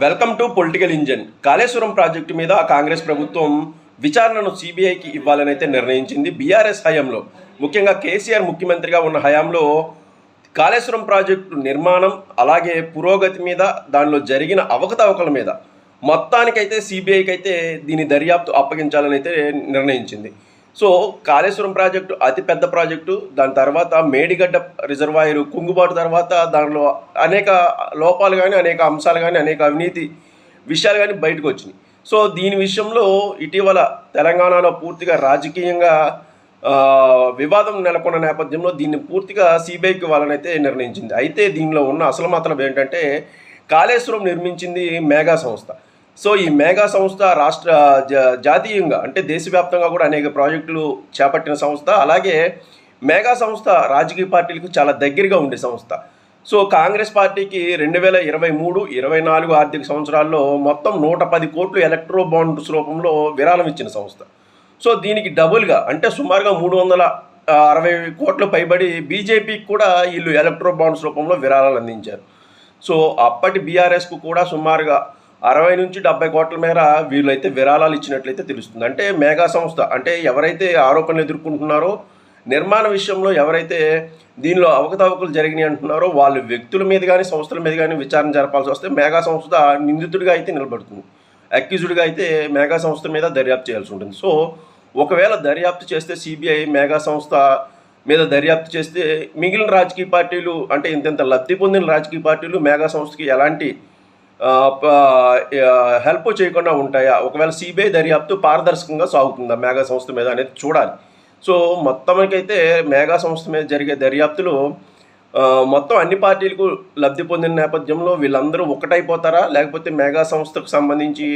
Welcome to political engine. Kaleshwaram project మీద కాంగ్రెస్ ప్రభుత్వం విచారణను సిబిఐకి ఇవ్వాలని అయితే నిర్ణయించింది బీఆర్ఎస్ హయాంలో. ముఖ్యంగా కేసీఆర్ ముఖ్యమంత్రిగా ఉన్న హయాంలో కాళేశ్వరం ప్రాజెక్టు నిర్మాణం అలాగే పురోగతి మీద దానిలో జరిగిన అవకతవకల మీద. మొత్తానికైతే సిబిఐకి అయితే దీని దర్యాప్తు అప్పగించాలని అయితే నిర్ణయించింది. సో కాళేశ్వరం ప్రాజెక్టు అతిపెద్ద ప్రాజెక్టు దాని తర్వాత మేడిగడ్డ రిజర్వాయర్ కుంగుబాటు తర్వాత దానిలో అనేక లోపాలు కానీ అనేక అంశాలు కానీ అనేక అవినీతి విషయాలు కానీ బయటకు వచ్చినాయి. సో దీని విషయంలో ఇటీవల తెలంగాణలో పూర్తిగా రాజకీయంగా వివాదం నెలకొన్న నేపథ్యంలో దీన్ని పూర్తిగా సిబిఐకి వాళ్ళని నిర్ణయించింది. అయితే దీనిలో ఉన్న అసలు మాత్రం ఏంటంటే కాళేశ్వరం నిర్మించింది మేఘా సంస్థ. సో ఈ మేఘా సంస్థ రాష్ట్ర జాతీయంగా అంటే దేశవ్యాప్తంగా కూడా అనేక ప్రాజెక్టులు చేపట్టిన సంస్థ. అలాగే మేఘా సంస్థ రాజకీయ పార్టీలకు చాలా దగ్గరగా ఉండే సంస్థ. సో కాంగ్రెస్ పార్టీకి రెండు వేల ఇరవై మూడు ఇరవై నాలుగు ఆర్థిక సంవత్సరాల్లో మొత్తం నూట పది కోట్లు ఎలక్ట్రో బాండ్స్ రూపంలో విరాళం ఇచ్చిన సంస్థ. సో దీనికి డబుల్గా అంటే సుమారుగా మూడు వందల అరవై కోట్లు పైబడి బీజేపీకి కూడా వీళ్ళు ఎలక్ట్రో బాండ్స్ రూపంలో విరాళాలు అందించారు. సో అప్పటి బీఆర్ఎస్కు కూడా సుమారుగా అరవై నుంచి డెబ్బై కోట్ల మేర వీళ్ళైతే విరాళాలు ఇచ్చినట్లయితే తెలుస్తుంది. అంటే మేఘా సంస్థ అంటే ఎవరైతే ఆరోపణలు ఎదుర్కొంటున్నారో నిర్మాణ విషయంలో ఎవరైతే దీనిలో అవకతవకలు జరిగినాయి అంటున్నారో వాళ్ళ వ్యక్తుల మీద కానీ సంస్థల మీద కానీ విచారణ జరపాల్సి వస్తే మేఘా సంస్థ నిందితుడిగా అయితే నిలబడుతుంది. అక్యూజుడిగా అయితే మేఘా సంస్థ మీద దర్యాప్తు చేయాల్సి ఉంటుంది. సో ఒకవేళ దర్యాప్తు చేస్తే సిబిఐ మేఘా సంస్థ మీద దర్యాప్తు చేస్తే మిగిలిన రాజకీయ పార్టీలు అంటే ఇంత లబ్ధి పొందిన రాజకీయ పార్టీలు మేఘా సంస్థకి ఎలాంటి హెల్ప్ చేయకుండా ఉంటాయా? ఒకవేళ సిబిఐ దర్యాప్తు పారదర్శకంగా సాగుతుందా మేఘా సంస్థ మీద అనేది చూడాలి. సో మొత్తానికైతే మేఘా సంస్థ మీద జరిగే దర్యాప్తులో మొత్తం అన్ని పార్టీలకు లబ్ధి పొందిన నేపథ్యంలో వీళ్ళందరూ ఒకటైపోతారా? లేకపోతే మేఘా సంస్థకు సంబంధించి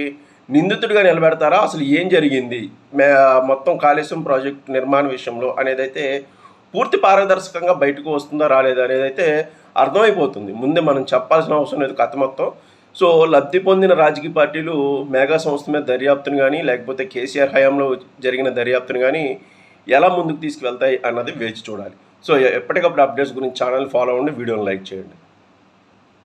నిందితుడిగా నిలబెడతారా? అసలు ఏం జరిగింది? మే మొత్తం కాళేశ్వరం ప్రాజెక్ట్ నిర్మాణ విషయంలో అనేది అయితే పూర్తి పారదర్శకంగా బయటకు వస్తుందా రాలేదా అనేది అయితే అర్థమైపోతుంది. ముందే మనం చెప్పాల్సిన అవసరం లేదు కథ మొత్తం. సో లబ్ధి పొందిన రాజకీయ పార్టీలు మెగా సంస్థ మీద దర్యాప్తును కానీ లేకపోతే కేసీఆర్ హయాంలో జరిగిన దర్యాప్తును కానీ ఎలా ముందుకు తీసుకువెళ్తాయి అన్నది వేచి చూడాలి. సో ఎప్పటికప్పుడు అప్డేట్స్ గురించి ఛానల్ ఫాలో అవ్వండి వీడియోని లైక్ చేయండి.